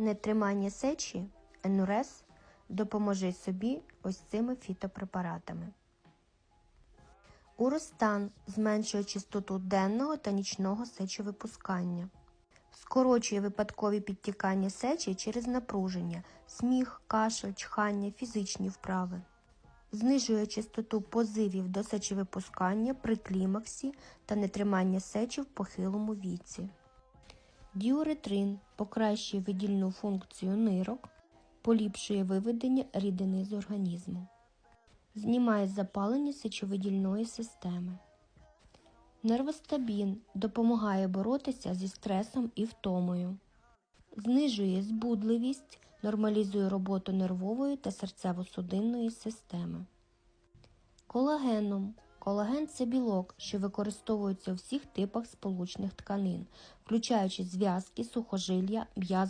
нетримання сечі, енурез, допоможи собі ось цими фітопрепаратами. Уростан зменшує частоту денного та нічного сечовипускання. Скорочує випадкові підтікання сечі через напруження, сміх, кашель, чхання, фізичні вправи. Знижує частоту позивів до сечовипускання при клімаксі та нетримання сечі в похилому віці. Діуретрин покращує видільну функцію нирок, поліпшує виведення рідини з організму, знімає запалення сечовидільної системи. Нервостабін допомагає боротися зі стресом і втомою, знижує збудливість, нормалізує роботу нервової та серцево-судинної системи. Колагеном. Колаген це білок, що використовується у всіх типах сполучних тканин, включаючи зв'язки, сухожилля, м'язи.